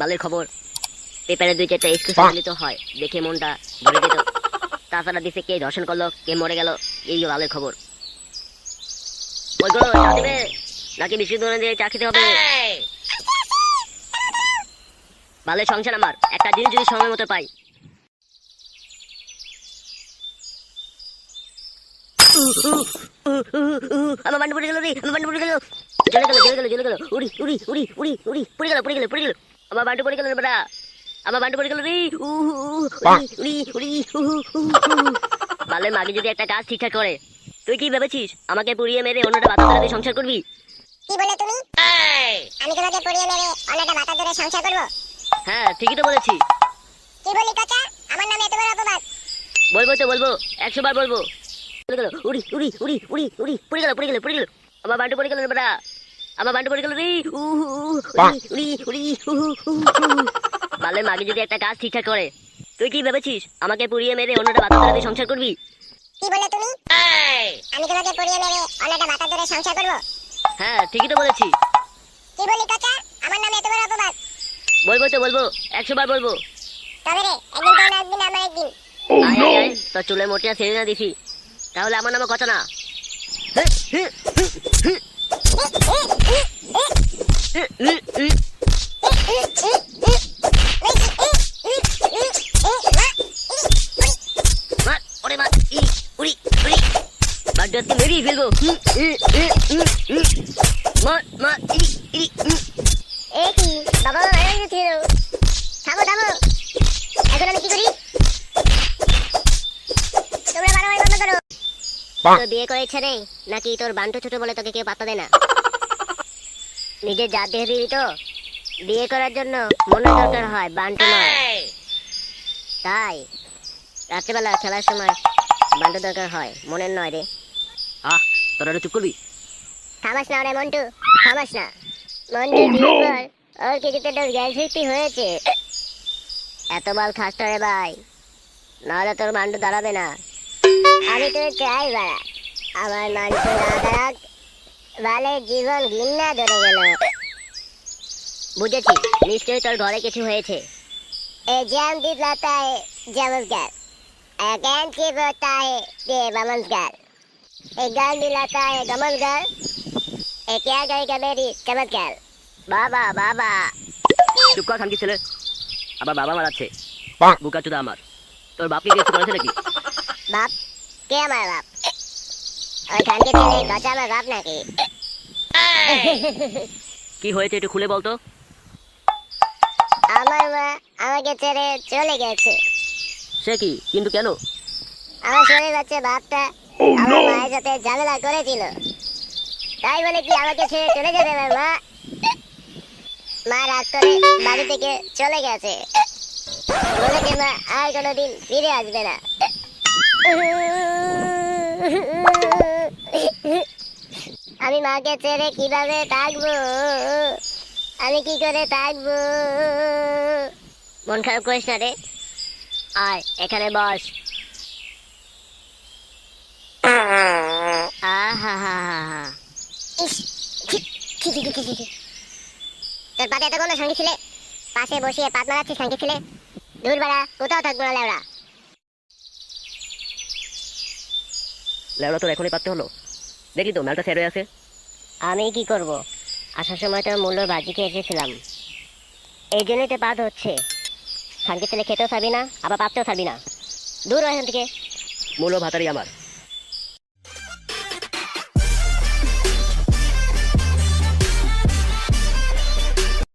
বালের খবর। পেপারে দুই চারটা এক্সক্লুসিভ দিলে তো হয়। দেখে মনটা ভরে যেত। তাছাড়া দিছে কে ধর্ষণ করল কে মরে গেল এই বালের খবর। ওই গো চা দিবে? নাকি বিশুদ্ধ দিয়ে চা খেতে হবে? বালের সংসার আমার। একটা জিনিস যদি সময় মতো পাই। আমার বান্ডু পড়ে গেল রে আমার বান্ডু পড়ে গেল। জ্বলে গেল জ্বলে গেল জ্বলে গেল। উড়ি উড়ি উড়ি উড়ি উড়ি পড়ে গেল পড়ে গেল পড়ে গেল। আমার বান্ডু পড়ে গেল রে বেটা। আমার বান্ডু পড়ে গেল রে। বালের মাগে যদি একটা কাজ ঠিকঠাক করে তুই কি ভেবেছিস আমাকে পুড়িয়ে মেরে অন্যটা বাচ্চা ধরে সংসার করবি? কি বলে তুমি? আমি তোমাকে পড়িয়ে মেরে অনেকটা মাথা ধরে সংসার করব? হ্যাঁ ঠিকই তো বলেছি। কি বলি কাকা আমার নামে এত বড় অপবাদ। বলব তো বলব একশো বার বলব। উড়ি উড়ি উড়ি উড়ি উড়ি পড়ে গেল পড়ে গেল পড়ে গেল। আমার বান্টু পড়ে গেল রে বেটা। আমার বান্টু পড়ে গেল রে। উড়ি উড়ি। বালের মাগে যদি একটা কাজ ঠিকঠাক করে তুই কি ভেবেছিস আমাকে পুড়িয়ে মেরে অন্যটা ধরে সংসার করবি? কি বলে তুমি? আমি তোমাকে পড়িয়ে মেরে ধরে সংসার করব? হ্যাঁ ঠিকই তো বলেছি কি বলি কাকা আমার নামে এত বড় অপবাদ। বলব তো বলব একশো বার বলব। তবে রে একদিন তো একদিন আমার একদিন। তোর চুলের মোটিয়া ছেড়ে না দিছি। তাহলে আমার নামে কথা না। আজকে মেরেই ফেলব। মার, মার, ইড়ি, ইড়ি, এ কি বাবা মারা গেছিল থামো থামো এখন আমি কি করি তোর বিয়ে করেছে রে? নাকি তোর বান্টু ছোট বলে তোকে কেউ পাত্তা দেয় না? নিজের জাত দেখে তো? বিয়ে করার জন্য মনে দরকার হয় বান্টু নয়। তাই রাত্রেবেলা খেলার সময় বান্টু দরকার হয় মনের নয় রে। আহ তোরা চুপ করবি? থামাস না রে মন্টু থামাস না। মন্টু বিয়ের ওর কিছুতে তো হয়েছে। এত বল খাসটা রে ভাই। নাহলে তোর বান্টু দাঁড়াবে না। আমি তো চাই বাড়া আমার মন্টু না দাঁড়াক বালে জীবন ঘিন্না ধরে গেল বুঝেছি নিশ্চয়ই তোর ঘরে কিছু হয়েছে ए जैम दीप लाता है जमसगर अगैन चिप होता है ये बमसगर एक गाल भी लाता है गमसगर ए क्या करेगा मेरी चमत्कार বাবা বাবা চুপ কর খানকি ছেলে আবার বাবা মারাচ্ছে বুকা চুদা আমার তোর বাপকে কিছু করেছে নাকি बाप কে আমার বাপ? ওই খানকে ছেলে গজা আমার বাপ নাকি? কি হয়েছে একটু খুলে বলতো? আমার মা আমাকে ছেড়ে চলে গেছে। সে কি? কিন্তু কেন? আমার শরীর যাচ্ছে বাপটা oh, আমার মায়ের সাথে ঝামেলা করেছিল। তাই বলে কি আমাকে ছেড়ে চলে যাবে আমার মা? মা রাগ করে বাড়ি থেকে চলে গেছে। বলে কি মা আর কোনোদিন ফিরে আসবে না। আমি মাকে ছেড়ে কীভাবে থাকব? আমি কি করে থাকব? মন খারাপ করিস না রে। আয়, এখানে বস। তোর পাতে এতক্ষণ সঙ্গে ছিলে? পাশে বসিয়ে পাত মারাচ্ছিস সঙ্গে ছিলে? দূর বেড়া, কোথাও থাকব না লেওড়া। লেওড়া তোর এখনই পারতে হলো? দেখি তো মেলটা সেরে আছে। আমি কি করব? আসার সময় তো মূল্য বাজি খেয়ে এসেছিলাম। এই জন্যই তো বাদ হচ্ছে। খানকে ছেলে খেতেও ছাড়বি না আবার পাততেও ছাড়বি না। দূর হয় এখান থেকে। মূল্য ভাতারি আমার।